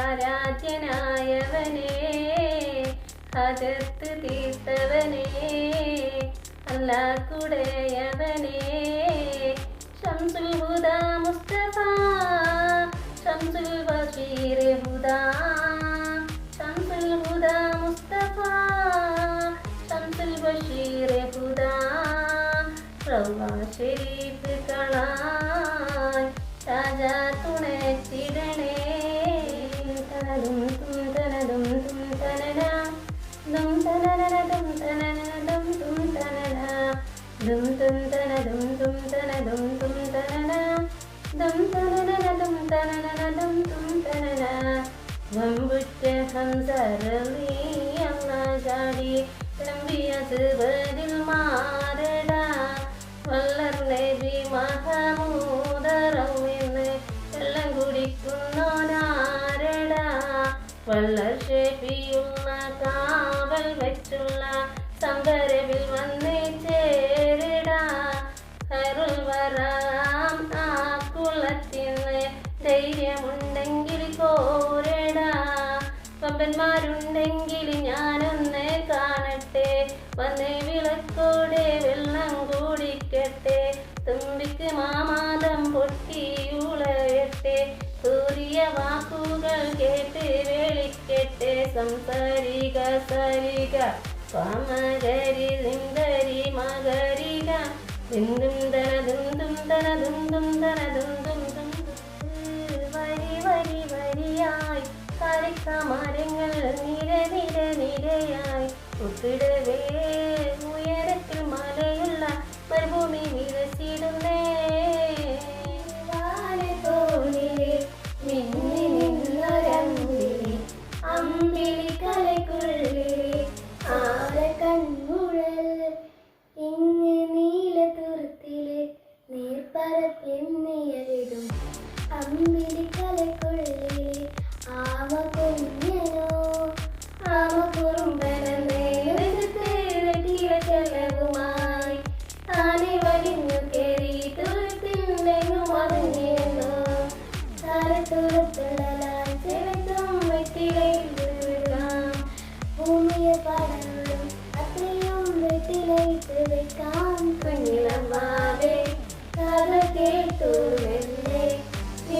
ആരാധ്യനായവനേ ഹജത്ത് തീർത്തവനേ അല്ലാക്കുടയവനേ ഷംസുൽ ഹുദ മുസ്തഫ ഷംസുൽ ബഷീർ ഷംസുൽ മുസ്തഫ ഷംസുൽ ബഷീർ ഹുദ കളാൻ ராஜா துணை திறனே தனதும் தும் தனதும் தும் தனனா தும் தனன தும் தனன தும் தும் தனனா தும் தும் தனதும் தும் தனதும் தும் தனனா தும் தனன தும் தனன தும் தும் தனனா வம்புட்ட ஹம்சரவி அம்மா ஜாடி தம்பியது വെള്ളം കുടിക്കുന്നോനാരട കാവൽ വെച്ചുള്ള സംഗരവിൽ വന്നേ ചേരിടാ. ഹൈറുൽ വരാം ആ കുളത്തിന് ധൈര്യമുണ്ടെങ്കിൽ കോരടാ പമ്പന്മാരുണ്ടെങ്കിൽ ഞാനൊന്ന് കാണട്ടെ. വന്ന് വിളക്കോടെ വെള്ളം കുടിക്കട്ടെ. തുമ്പിക്ക് മാമാതം പൊട്ടിയുളയട്ടെ വാക്കുകൾ കേട്ട് വിളിക്കട്ടെ സംസാരിക സരിക. പാമകരി നിന്ദരി മകരിക ദിന്ദും തര ദിന്ദും തര ദിന്ദും തര ദിന്ദും വരി വരി വരിയായി. കരക്ക മരങ്ങൾ നിര നിര നിരയായി. ഒത്തിടവേ വെക്കാം. കുഞ്ഞിലമ്മാവേ കഥ കേട്ടു മെല്ലെ.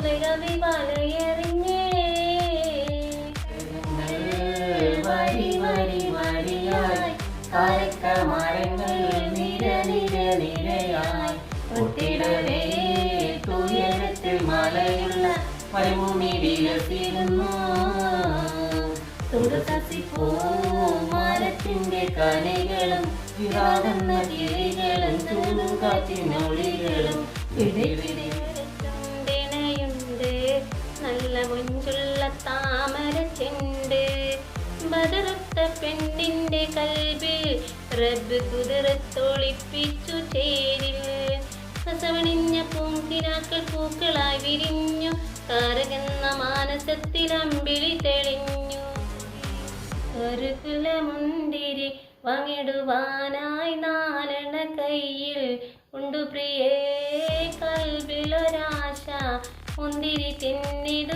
പാലയറിഞ്ഞേ വരി വരി വരിയായി കാരക്ക മരങ്ങൾ നിര നിര നിരയായി. ഒത്തിടവേ തുയരത്തിൽ മലയുള്ള മരുഭൂമി വികസിക്കുന്നു. തുറസസിപ്പൂ മരത്തിന്റെ കനികളും വിവാദം കിളികളും ചൂടും കാറ്റിനൊളികളും താമര ചെണ്ട് പെണ്ണിന്റെ കൽബിൽ റബ്ബ് കുതിരത്തൊളിപ്പിച്ചു ചേരിൽ. കസവണിഞ്ഞ പൂങ്കിനാക്കൾ പൂക്കളായി വിരിഞ്ഞു. താരകെന്ന മാനസത്തിൽ അമ്പിളി തെളിഞ്ഞു. ഒരു കുലമുന്തിരി വാങ്ങിടുവാനായി നാലണ കയ്യിൽ. ഉണ്ടു പ്രിയേ കൽവിലൊരാശ മുന്തിരി തിന്നിടുവാൻ